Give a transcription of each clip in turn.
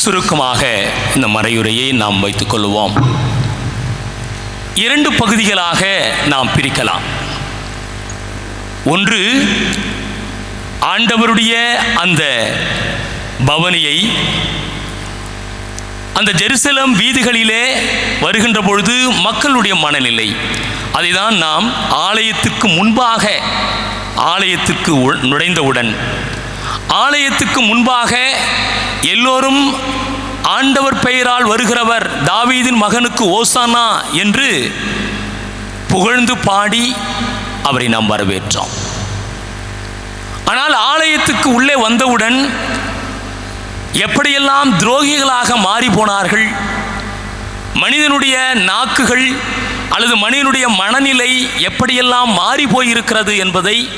சுருக்கமாக இந்த மறையுரையை நாம் வைத்துக் கொள்வோம். இரண்டு பகுதிகளாக நாம் பிரிக்கலாம். ஒன்று ஆண்டவருடைய அந்த பவனியை அந்த ஜெருசலம் வீதிகளிலே வருகின்ற பொழுது மக்களுடைய மனநிலை. அதைதான் நாம் ஆலயத்துக்கு முன்பாக ஆலயத்துக்கு உள்- நுழைந்தவுடன் ஆலயத்துக்கு முன்பாக எல்லோரும் ஆண்டவர் பெயரால் வருகிறவர் தாவீதின் மகனுக்கு ஓசானா என்று புகழ்ந்து பாடி அவரை நாம் வரவேற்றோம். ஆனால் ஆலயத்துக்கு உள்ளே வந்தவுடன் எப்படியெல்லாம் துரோகிகளாக மாறி போனார்கள் மனிதனுடைய நாக்குகள் அல்லது மனிதனுடைய மனநிலை எப்படியெல்லாம் மாறி போயிருக்கிறது என்பதை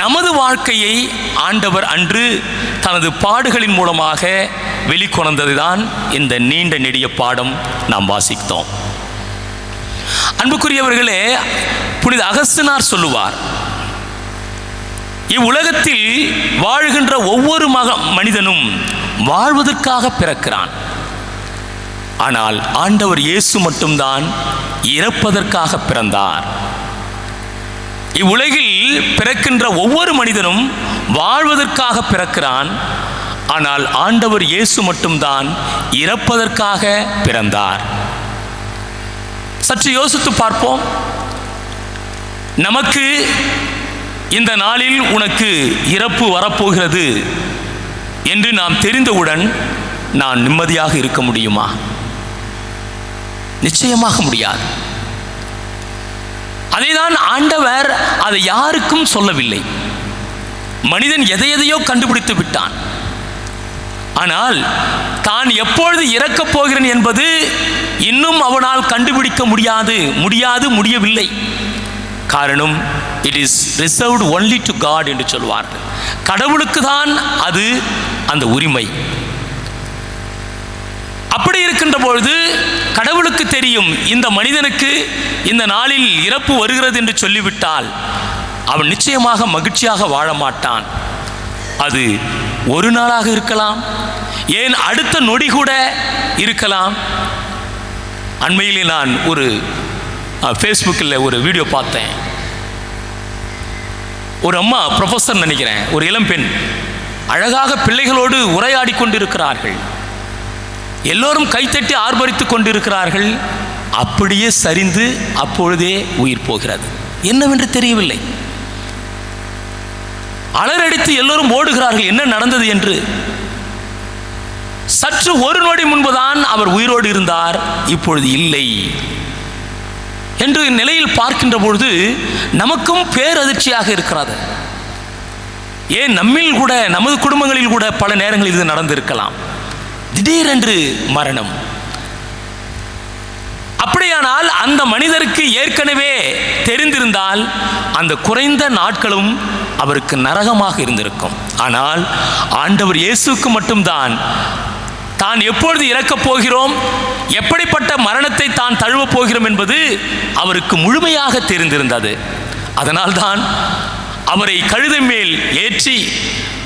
நமது வாழ்க்கையை ஆண்டவர் அன்று தனது பாடுகளின் மூலமாக வெளிக்கொணர்ந்ததுதான் இந்த நீண்ட நெடிய பாடம் நாம் வாசித்தோம். அன்புக்குரியவர்களே புனித அகஸ்தினார் சொல்லுவார் இவ்வுலகத்தில் வாழ்கின்ற ஒவ்வொரு மக மனிதனும் வாழ்வதற்காக பிறக்கிறான். ஆனால் ஆண்டவர் இயேசு மட்டும்தான் இறப்பதற்காக பிறந்தார். இவ்வுலகில் பிறக்கின்ற ஒவ்வொரு மனிதனும் வாழ்வதற்காக பிறக்கிறான். ஆனால் ஆண்டவர் இயேசு மட்டும்தான் இறப்பதற்காக பிறந்தார். சற்று யோசித்து பார்ப்போம். நமக்கு இந்த நாளில் உனக்கு இறப்பு வரப்போகிறது என்று நாம் தெரிந்தவுடன் நான் நிம்மதியாக இருக்க முடியுமா? நிச்சயமாக முடியாது. அதைதான் ஆண்டவர் அதை யாருக்கும் சொல்லவில்லை. மனிதன் எதை எதையோ கண்டுபிடித்து விட்டான். ஆனால் தான் எப்பொழுது இறக்கப் போகிறேன் என்பது இன்னும் அவனால் கண்டுபிடிக்க முடியாது முடியாது முடியவில்லை. காரணம் it is reserved only to God என்று சொல்வார்கள். கடவுளுக்கு தான் அது அந்த உரிமை. இருக்கின்ற பொழுது கடவுளுக்கு தெரியும் இந்த மனிதனுக்கு இந்த நாளில் இறப்பு வருகிறது என்று சொல்லிவிட்டால் அவன் நிச்சயமாக மகிழ்ச்சியாக வாழ மாட்டான். அது ஒரு நாளாக இருக்கலாம் ஏன் அடுத்த நொடி கூட இருக்கலாம். அண்மையிலே நான் ஒரு ஃபேஸ்புக்கில் ஒரு வீடியோ பார்த்தேன். ஒரு அம்மா ப்ரொஃபஸர் நினைக்கிறேன் ஒரு இளம்பெண் அழகாக பிள்ளைகளோடு உரையாடி கொண்டிருக்கிறார்கள். எல்லோரும் கைத்தட்டி ஆர்ப்பரித்து கொண்டிருக்கிறார்கள். அப்படியே சரிந்து அப்பொழுதே உயிர் போகிறது. என்னவென்று தெரியவில்லை. அலறடித்து எல்லோரும் ஓடுகிறார்கள் என்ன நடந்தது என்று. சற்று ஒரு நொடி முன்புதான் அவர் உயிரோடு இருந்தார் இப்பொழுது இல்லை. என்று நிலையில் பார்க்கின்ற பொழுது நமக்கும் பேரதிர்ச்சியாக இருக்கிறது. ஏன் நம்மில் கூட நமது குடும்பங்களில் கூட பல நேரங்களில் இது நடந்திருக்கலாம். திடீரென்று மரணம். அப்படியானால் அந்த மனிதருக்கு ஏற்கனவே தெரிந்திருந்தால் அந்த குறைந்த நாட்களும் அவருக்கு நரகமாக இருந்திருக்கும். ஆனால் ஆண்டவர் இயேசுக்கு மட்டும்தான். தான் எப்பொழுது இறக்கப் போகிறோம்? எப்படிப்பட்ட மரணத்தை தான் தழுவப் போகிறோம் என்பது அவருக்கு முழுமையாக தெரிந்திருந்தது. அதனால்தான் அவரை கழுதை மேல் ஏற்றி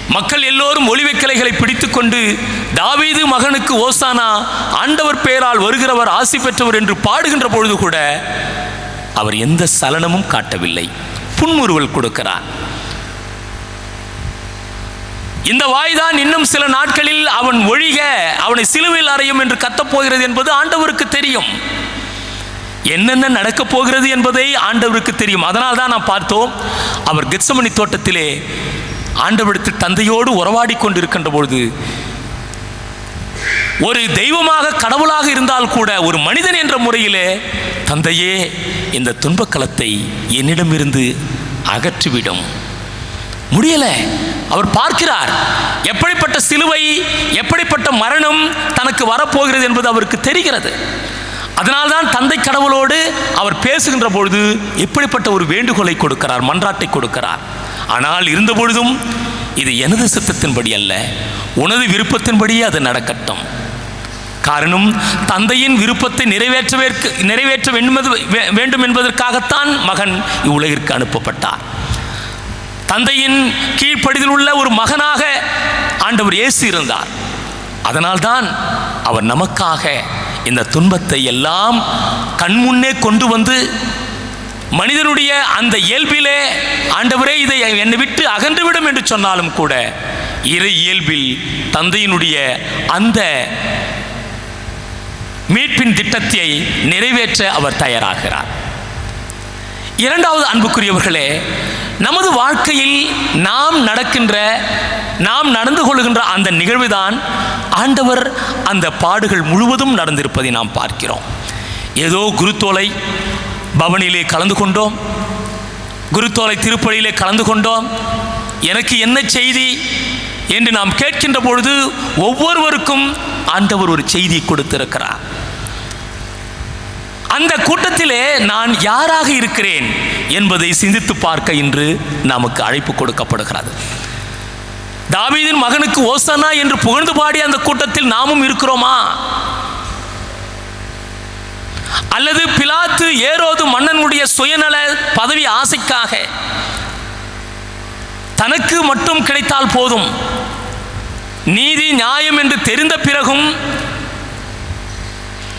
மக்கள் எல்லோரும் ஒளிவைக்கலைகளை பிடித்துக்கொண்டு தாவீது மகனுக்கு ஓசானா ஆண்டவர் பெயரால் வருகிறவர் ஆசி பெற்றவர் என்று பாடுகின்ற பொழுது கூட அவர் எந்த சலனமும் காட்டவில்லை. புன்முறுவல் கொடுக்கிறார். இந்த வாய்தான் இன்னும் சில நாட்களில் அவன் ஒழிக அவனை சிலுவையில் அறையும் என்று கத்தப் போகிறது என்பது ஆண்டவருக்கு தெரியும். என்னென்ன நடக்கப் போகிறது என்பதை ஆண்டவருக்கு தெரியும். அதனால் தான் நாம் பார்த்தோம் அவர் கெட்சமணி தோட்டத்திலே ஆண்டவரிடத்தில் தந்தையோடு உறவாடி கொண்டிருக்கின்ற பொழுது ஒரு தெய்வமாக கடவுளாக இருந்தால் கூட ஒரு மனிதன் என்ற முறையிலே தந்தையே இந்த துன்பக்கலத்தை என்னிடமிருந்து அகற்றிவிடும். முடியலை. அவர் பார்க்கிறார் எப்படிப்பட்ட சிலுவை எப்படிப்பட்ட மரணம் தனக்கு வரப்போகிறது என்பது அவருக்கு தெரிகிறது. அதனால்தான் தந்தை கடவுளோடு அவர் பேசுகின்ற பொழுது எப்படிப்பட்ட ஒரு வேண்டுகோளை கொடுக்கிறார் மன்றாட்டை கொடுக்கிறார். ஆனால் இருந்தபொழுதும் இது எனது சித்தத்தின்படி அல்ல உனது விருப்பத்தின்படியே அது நடக்கட்டும். காரணம் தந்தையின் விருப்பத்தை நிறைவேற்றவேற்கு நிறைவேற்ற வேண்டும் வே- வேண்டும் என்பதற்காகத்தான் மகன் இவ்வுலகிற்கு அனுப்பப்பட்டார். தந்தையின் கீழ்ப்படிதல் உள்ள ஒரு மகனாக ஆண்டவர் இயேசு இருந்தார். அதனால்தான் அவர் நமக்காக இந்த துன்பத்தை எல்லாம் கண்முன்னே கொண்டு வந்து மனிதனுடைய அந்த இயல்பிலே ஆண்டவரே இதை என்னை விட்டு அகன்றுவிடும் என்று சொன்னாலும் கூட இறை இயல்பில் தந்தையினுடைய அந்த மீட்பின் திட்டத்தை நிறைவேற்ற அவர் தயாராகிறார். இரண்டாவது அன்புக்குரியவர்களே நமது வாழ்க்கையில் நாம் நடக்கின்ற நாம் நடந்து கொள்கின்ற அந்த நிகழ்வுதான் ஆண்டவர் அந்த பாடுகள் முழுவதும் நடந்திருப்பதை நாம் பார்க்கிறோம். ஏதோ குருத்தோலை பவனிலே கலந்து கொண்டோம். குருத்தோலை திருப்பலியிலே கலந்து கொண்டோம். எனக்கு என்ன செய்தி என்று நாம் கேட்கின்ற பொழுது ஒவ்வொருவருக்கும் ஆண்டவர் ஒரு செய்தி கொடுத்திருக்கிறார். அந்த கூட்டத்திலே நான் யாராக இருக்கிறேன் என்பதை சிந்தித்து பார்க்க இன்று நமக்கு அழைப்பு கொடுக்கப்படுகிறது. தாவீதின் மகனுக்கு ஓசனா என்று புகழ்ந்து பாடி அந்த கூட்டத்தில் நாமும் இருக்கிறோமா? அல்லது பிலாத்து ஏரோது மன்னனுடைய சுயநல பதவி ஆசைக்காக தனக்கு மட்டும் கிடைத்தால் போதும். நீதி நியாயம் என்று தெரிந்த பிறகும்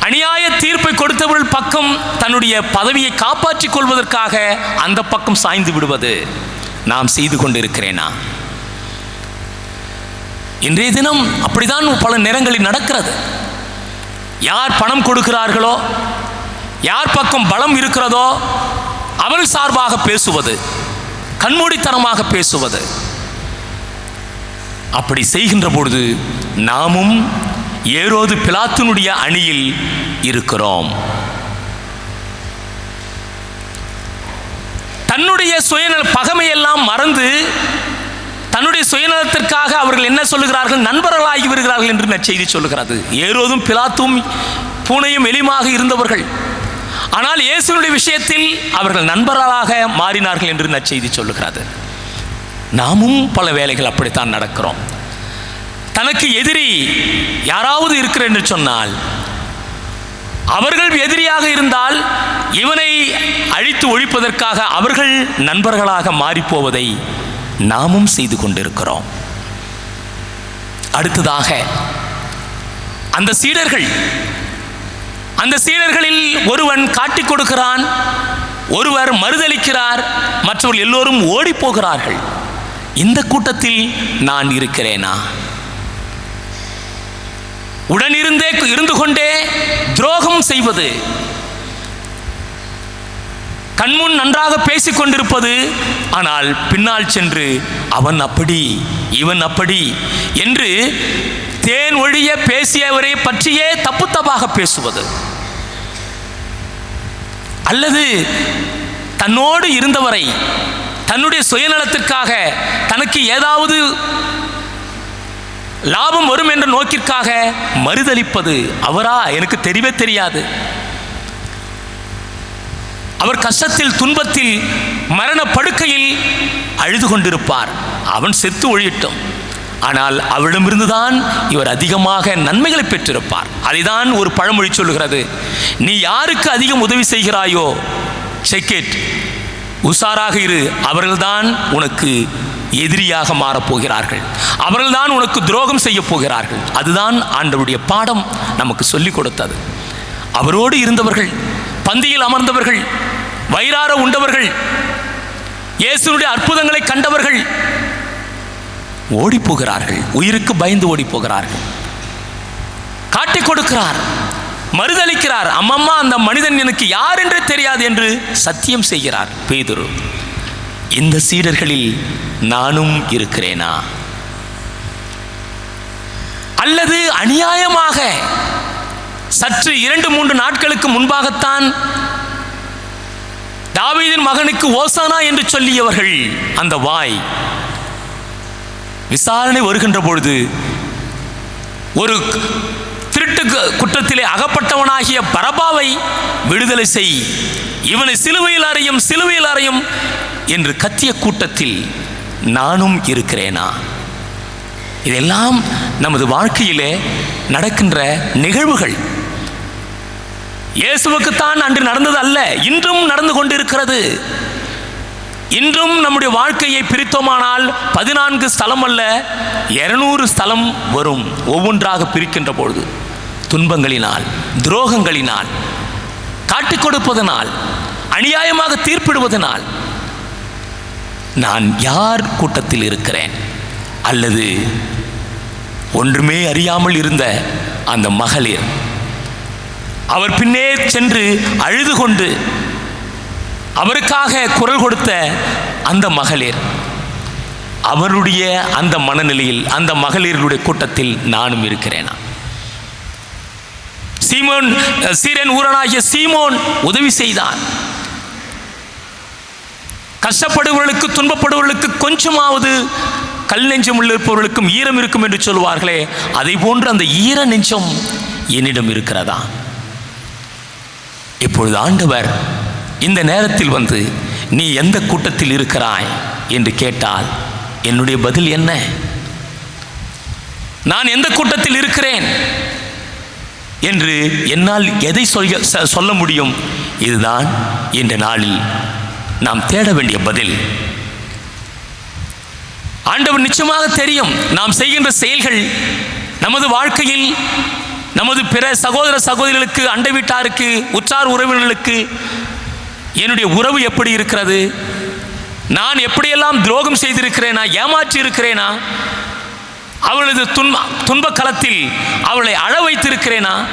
அநியாய தீர்ப்பை கொடுத்தவர்கள் பக்கம் தன்னுடைய பதவியை காப்பாற்றிக் கொள்வதற்காக அந்த பக்கம் சாய்ந்து விடுவது நாம் செய்து கொண்டிருக்கிறேனா? இன்றைய தினம் அப்படிதான் பல நேரங்களில் நடக்கிறது. யார் பணம் கொடுக்கிறார்களோ யார் பக்கம் பலம் இருக்கிறதோ அவள் சார்பாக பேசுவது கண்மூடித்தனமாக பேசுவது. அப்படி செய்கின்ற பொழுது நாமும் ஏரோது பிலாத்தினுடைய அணியில் இருக்கிறோம். தன்னுடைய சுயநல பகமையெல்லாம் மறந்து தன்னுடைய சுயநலத்திற்காக அவர்கள் என்ன சொல்லுகிறார்கள்? நண்பர்களாகி வருகிறார்கள் என்று செய்தி சொல்லுகிறது. ஏரோதும் பிலாத்தும் பூனையும் எளிமாக இருந்தவர்கள் ஆனால் இயேசுனுடைய விஷயத்தில் அவர்கள் நண்பர்களாக மாறினார்கள் என்று நற்செய்தி சொல்லுகிறது. நாமும் பல வேலைகள் அப்படித்தான் நடக்கிறோம். தனக்கு எதிரி யாராவது இருக்கிற என்று சொன்னால் அவர்கள் எதிரியாக இருந்தால் இவனை அழித்து ஒழிப்பதற்காக அவர்கள் நண்பர்களாக மாறிப்போவதை நாமும் செய்து கொண்டிருக்கிறோம். அடுத்ததாக அந்த சீடர்கள் அந்த சீடர்களில் ஒருவன் காட்டிக் கொடுக்கிறான் ஒருவர் மறுதளிக்கிறார் மற்றவர்கள் எல்லோரும் ஓடி போகிறார்கள் இந்த கூட்டத்தில் நான் இருக்கிறேனா? உடனிருந்தே இருந்து கொண்டே துரோகம் செய்வது கண்முன் நன்றாக பேசிக் கொண்டிருப்பது ஆனால் பின்னால் சென்று அவன் அப்படி இவன் அப்படி என்று தேன் ஒழிய பேசியவரை பற்றியே தப்பு தப்பாக பேசுவது. அல்லது தன்னோடு இருந்தவரை தன்னுடைய சுயநலத்திற்காக தனக்கு ஏதாவது லாபம் வரும் என்ற நோக்கிற்காக மறுதளிப்பது அவரா? எனக்கு தெரியவே தெரியாது. அவர் கஷ்டத்தில் துன்பத்தில் மரண படுக்கையில் அழுது கொண்டிருப்பார். அவன் செத்து ஒழியிட்டோம். ஆனால் அவரிடமிருந்துதான் இவர் அதிகமாக நன்மைகளை பெற்றிருப்பார். அதைதான் ஒரு பழமொழி சொல்லுகிறது. நீ யாருக்கு அதிகம் உதவி செய்கிறாயோ செக்கெட் உஷாராக இரு. அவர்கள்தான் உனக்கு எதிரியாக மாறப்போகிறார்கள் அவர்கள்தான் உனக்கு துரோகம் செய்ய போகிறார்கள். அதுதான் ஆண்டவருடைய பாடம் நமக்கு சொல்லிக் கொடுத்தது. அவரோடு இருந்தவர்கள் பந்தியில் அமர்ந்தவர்கள் வயிறார உண்டவர்கள் இயேசுனுடைய அற்புதங்களை கண்டவர்கள் ஓடி போகிறார்கள் உயிருக்கு பயந்து ஓடி போகிறார்கள் காட்டி கொடுக்கிறார். மறுதளிக்கிறார். அம்மம்மா அந்த மனிதன் எனக்கு யார் என்று தெரியாது என்று சத்தியம் செய்கிறார். பேதுரு இந்த சீடர்களில் நானும் இருக்கிறேனா? அல்லது அநியாயமாக சற்று இரண்டு மூன்று நாட்களுக்கு முன்பாகத்தான் தாவீதின் மகனுக்கு ஓசானா என்று சொல்லியவர்கள் அந்த வாய் விசாரணை வருகின்ற பொழுது ஒரு திருட்டு குற்றத்திலே அகப்பட்டவனாகிய பரபாவை விடுதலை செய். இவனை சிலுவையில் அறையும் சிலுவையில் அறையும் என்று கத்திய கூட்டத்தில் நானும் இருக்கிறேனா? இதெல்லாம் நமது வாழ்க்கையிலே நடக்கின்ற நிகழ்வுகள். இயேசுவுக்குத்தான் அன்று நடந்தது அல்ல இன்றும் நடந்து கொண்டிருக்கிறது. இன்றும் நம்முடைய வாழ்க்கையை பிரித்தோமானால் பதினான்கு ஸ்தலம் அல்ல இருநூறு ஸ்தலம் வரும். ஒவ்வொன்றாக பிரிக்கின்ற பொழுது துன்பங்களினால் துரோகங்களினால் காட்டிக் கொடுப்பதனால் அநியாயமாக தீர்ப்பிடுவதனால் நான் யார் கூட்டத்தில் இருக்கிறேன்? அல்லது ஒன்றுமே அறியாமல் இருந்த அந்த மகளிர் அவர் பின்னே சென்று அழுது கொண்டு அவருக்காக குரல் கொடுத்த அந்த மகளிர் அவருடைய அந்த மனநிலையில் அந்த மகளிர்களுடைய கூட்டத்தில் நானும் இருக்கிறேனா? சீமோன் சீரன் ஊரனாகிய சீமோன் உதவி செய்தான். கஷ்டப்படுபவர்களுக்கு துன்பப்படுபவர்களுக்கு கொஞ்சமாவது கல் நெஞ்சம் இருப்பவர்களுக்கும் ஈரம் இருக்கும் என்று சொல்வார்களே அதை போன்று அந்த ஈர நெஞ்சம் என்னிடம் இருக்கிறதா? இப்பொழுது ஆண்டவர் இந்த நேரத்தில் வந்து நீ எந்த கூட்டத்தில் இருக்கிறாய் என்று கேட்டால் என்னுடைய பதில் என்ன? நான் எந்த கூட்டத்தில் இருக்கிறேன்? என்று என்னால் எதை சொல்க சொல்ல முடியும்? இதுதான் இந்த நாளில் நாம் தேட வேண்டிய பதில். ஆண்டவர் நிச்சயமாக தெரியும் நாம் செய்கின்ற செயல்கள் நமது வாழ்க்கையில் நமது பிற சகோதர சகோதரிகளுக்கு அண்டை வீட்டாருக்கு உற்றார் உறவினர்களுக்கு என்னுடைய உறவு எப்படி இருக்கிறது? நான் எப்படியெல்லாம் துரோகம் செய்திருக்கிறேனா ஏமாற்றி இருக்கிறேனா அவளது துன்ப துன்ப களத்தில் அவளை அழ வைத்திருக்கிறேனா?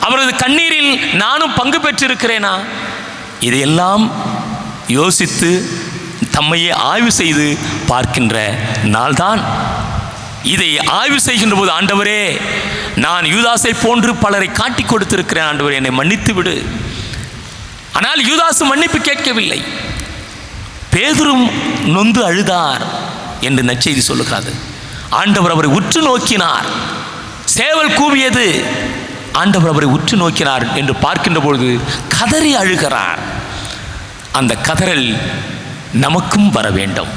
அவரது கண்ணீரில் நானும் பங்கு பெற்றிருக்கிறேனா? இதையெல்லாம் யோசித்து தம்மையே ஆய்வு செய்து பார்க்கின்ற நாள்தான். இதை ஆய்வு செய்கின்ற போது ஆண்டவரே நான் யூதாசை போன்று பலரை காட்டிக் கொடுத்திருக்கிறேன். ஆண்டவரே என்னை மன்னித்து விடு ஆனால் யூதாசு மன்னிப்பு கேட்கவில்லை. பேதுரும் நொந்து அழுதார் என்று நச்செய்தி சொல்லுகிறது. ஆண்டவர் அவரை உற்று நோக்கினார். சேவல் கூவியது ஆண்டவர் அவரை உற்று நோக்கினார் என்று பார்க்கின்ற பொழுது கதறி அழுகிறார். அந்த கதறல் நமக்கும் வர வேண்டும்.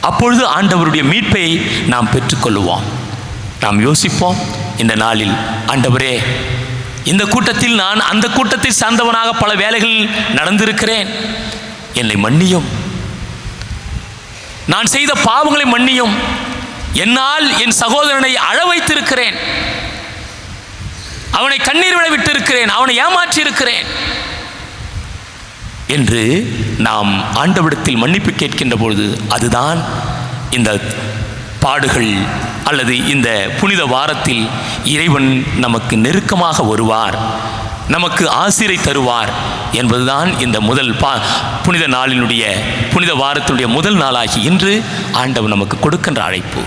அப்பொழுது ஆண்டவருடைய மீட்பை நாம் பெற்றுக்கொள்ளுவோம். நாம் யோசிப்போம். இந்த நாளில் ஆண்டவரே இந்த கூட்டத்தில் நான் அந்த கூட்டத்தை சார்ந்தவனாக பல வேலைகளில் நடந்திருக்கிறேன். என்னை மன்னியும். நான் செய்த பாவங்களை மன்னியும். என்னால் என் சகோதரனை அழ வைத்திருக்கிறேன். அவனை கண்ணீர் விட விட்டிருக்கிறேன். அவனை ஏமாற்றி இருக்கிறேன் என்று நாம் ஆண்டவிடத்தில் மன்னிப்பு கேட்கின்ற பொழுது அதுதான் இந்த பாடுகள் அல்லது இந்த புனித வாரத்தில் இறைவன் நமக்கு நெருக்கமாக வருவார் நமக்கு ஆசிரை தருவார் என்பதுதான் இந்த முதல் பா புனித நாளினுடைய புனித வாரத்தினுடைய முதல் நாளாகி இன்று ஆண்டவன் நமக்கு கொடுக்கின்ற அழைப்பு.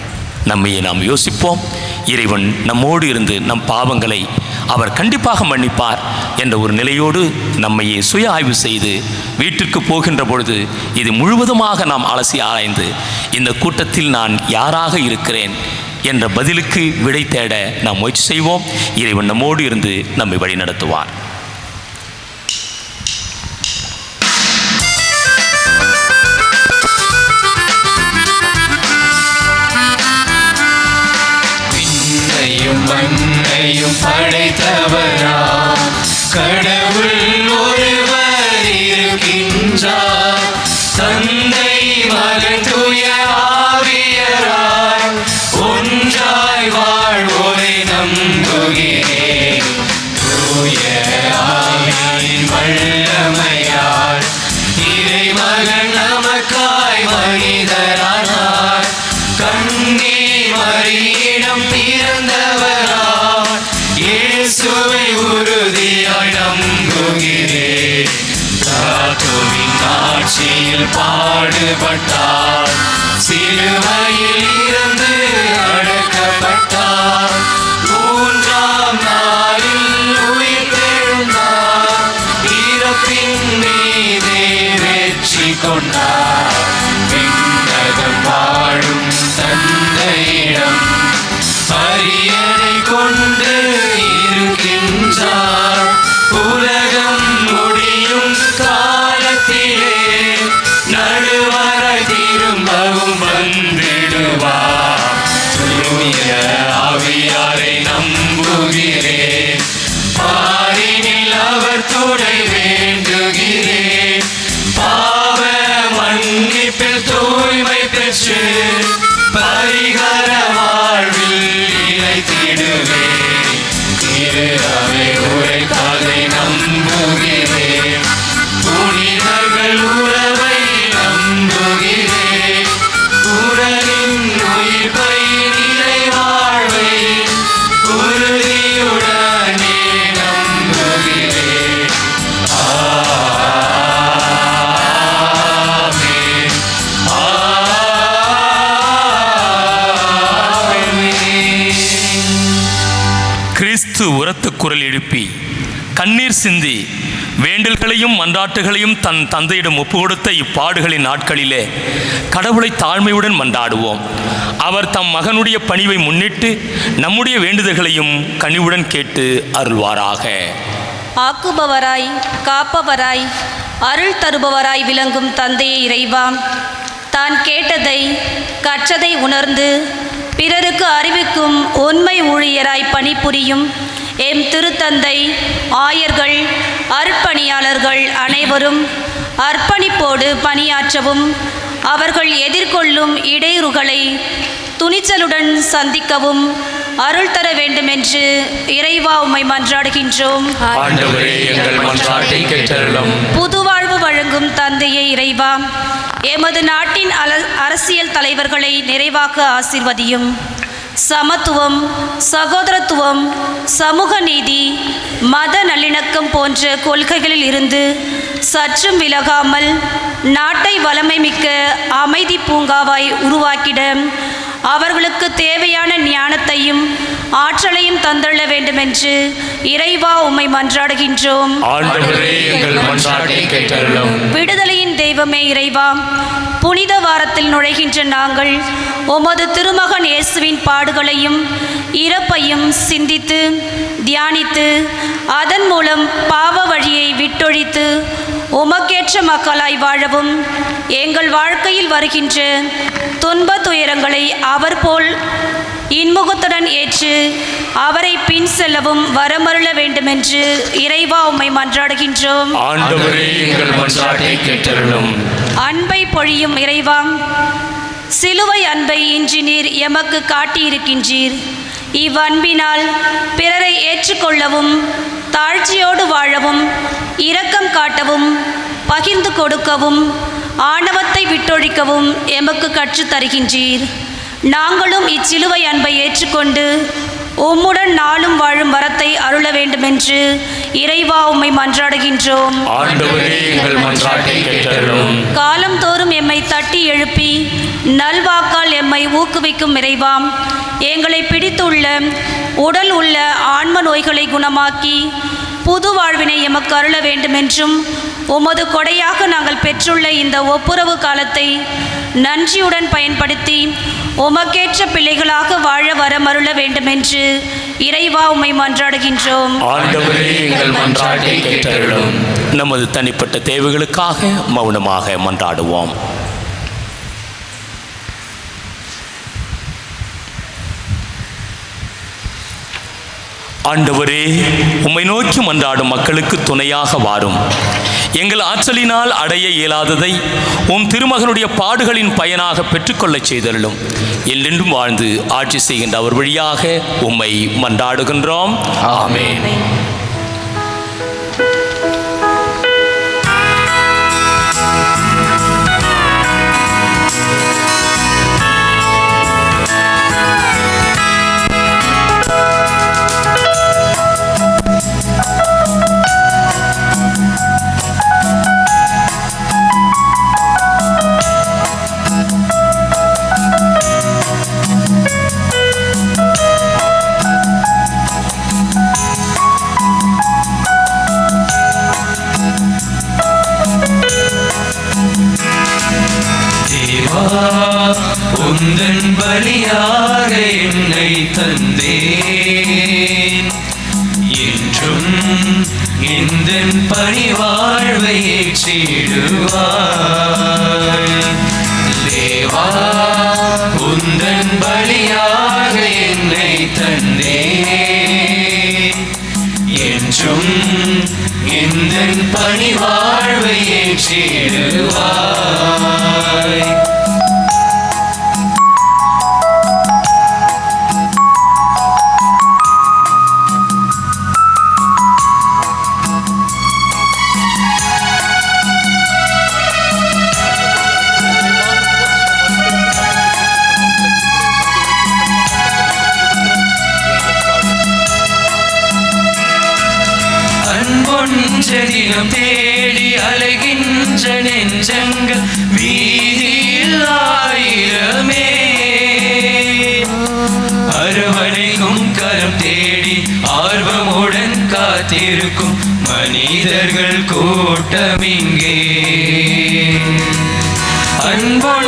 நம்மையே நாம் யோசிப்போம். இறைவன் நம்மோடு இருந்து நம் பாவங்களை அவர் கண்டிப்பாக மன்னிப்பார் என்ற ஒரு நிலையோடு நம்மையே சுய ஆய்வு செய்து வீட்டிற்கு போகின்ற பொழுது இது முழுவதுமாக நாம் அலசி ஆராய்ந்து இந்த கூட்டத்தில் நான் யாராக இருக்கிறேன் என்ற பதிலுக்கு விடை தேட நாம் முயற்சி செய்வோம். இறைவன் நம்மோடு இருந்து நம்மை வழிநடத்துவார். நடத்துவார் படைத்தவரா கடவுள் ஒருவர் இருக்கின்றார். தந்தை மகன் துய ஆவியராய் ஒன்றாய் வாழ்வோரை நம்புகிறேன். தூய ஆவியின் வல்லமையால் இறைமகன் நமக்காய் மனிதரானார். கண்ணே மறியிடம் பிறந்தவராய் ஆட்சியில் பாடுபட்டார். சிலுவையில் எழுப்பி கண்ணீர் சிந்தி வேண்டல்களையும் மன்றாட்டுகளையும் தன் தந்தையிடம் ஒப்பு கொடுத்த இப்பாடுகளின் நாட்களிலே கடவுளை தாழ்மையுடன் மன்றாடுவோம். அவர் தம் மகனுடைய பணிவை முன்னிட்டு நம்முடைய வேண்டுதல்களையும் கனிவுடன் கேட்டு அருள்வாராக. ஆக்குபவராய் காப்பவராய் அருள் தருபவராய் விளங்கும் தந்தையை இறைவா தான் கேட்டதை கற்றதை உணர்ந்து பிறருக்கு அறிவிக்கும் உண்மை ஊழியராய் பணிபுரியும் எம் திருத்தந்தை ஆயர்கள் அர்ப்பணியாளர்கள் அனைவரும் அர்ப்பணிப்போடு பணியாற்றவும் அவர்கள் எதிர்கொள்ளும் இடையூறுகளை துணிச்சலுடன் சந்திக்கவும் அருள் தர வேண்டுமென்று இறைவா உம்மை மன்றாடுகின்றோம். புதுவாழ்வு வழங்கும் தந்தையே இறைவா எமது நாட்டின் அரசியல் தலைவர்களை நிறைவாக்க ஆசிர்வதியும். சமத்துவம் சகோதரத்துவம் சமூக நீதி மத நல்லிணக்கம் போன்ற கொள்கைகளில் இருந்து சற்றும் விலகாமல் நாட்டை வளமை மிக்க அமைதி பூங்காவாய் உருவாக்கிட அவர்களுக்கு தேவையான ஞானத்தையும் ஆற்றலையும் தந்தள்ள வேண்டுமென்று இறைவா உம்மை மன்றாடுகின்றோம். விடுதலையின் தெய்வமே இறைவா புனித வாரத்தில் நுழைகின்ற நாங்கள் உமது திருமகன் இயேசுவின் பாடுகளையும் இறப்பையும் சிந்தித்து தியானித்து அதன் மூலம் பாவ வழியை விட்டொழித்து உமக்கேற்ற மக்களாய் வாழவும் எங்கள் வாழ்க்கையில் வருகின்ற துன்ப துயரங்களை அவர் போல் இன்முகத்துடன் ஏற்று அவரை பின் செல்லவும் வரமருள வேண்டுமென்று இறைவா உம்மை மன்றாடுகின்றோம். ஆண்டவரே எங்கள் மன்றாட்டை கேட்டருளும். அன்பை பொழியும் இறைவாம் சிலுவை அன்பை இன்று நீர் எமக்கு காட்டியிருக்கின்றீர். இவ்வன்பினால் பிறரை ஏற்றுக்கொள்ளவும் தாழ்ச்சியோடு வாழவும் இரக்கம் காட்டவும் பகிர்ந்து கொடுக்கவும் ஆணவத்தை விட்டொழிக்கவும் எமக்கு கற்றுத் தருகின்றீர் நாங்களும் இச்சிலுவை அன்பை ஏற்றுக்கொண்டு உம்முடன் நாளும் வாழும் வரத்தை அருள வேண்டுமென்று இறைவா உம்மை மன்றாடுகின்றோம். கேட்டருளும். காலந்தோறும் எம்மை தட்டி எழுப்பி நல்வாக்கால் எம்மை ஊக்குவிக்கும் இறைவாம். எங்களை பிடித்துள்ள உடல் உள்ள ஆன்ம நோய்களை குணமாக்கி புது வாழ்வினை எமக்கு அருள வேண்டுமென்றும் உமது கொடையாக நாங்கள் பெற்றுள்ள இந்த ஒப்புரவு காலத்தை நன்றியுடன் பயன்படுத்தி உமக்கேற்ற பிள்ளைகளாக வாழ வரமருள வேண்டுமென்று இறைவா உமை மன்றாடுகின்றோம். நமது தனிப்பட்ட தேவைகளுக்காக மௌனமாக மன்றாடுவோம். ஆண்டவரே உம்மை நோக்கி மன்றாடும் மக்களுக்கு துணையாக வாரும். எங்கள் ஆற்றலினால் அடைய இயலாததை உம் திருமகனுடைய பாடுகளின் பயனாக பெற்றுக்கொள்ளச் செய்தலும் எல்லென்றும் வாழ்ந்து ஆட்சி செய்கின்ற அவர் வழியாக உம்மை மன்றாடுகின்றோம். ஆமே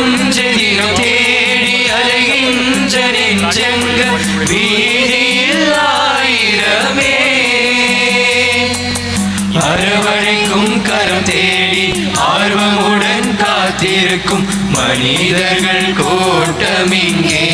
അലകിഞ്ചനിനു തേടി അലകിഞ്ചനിൻ ചെങ്ക വീതിയില്ലായിരമേ அரவழைக்கும் கரம் தேடி ஆர்வமுடன் காத்திருக்கும் மனிதர்கள் கோட்டமிங்கே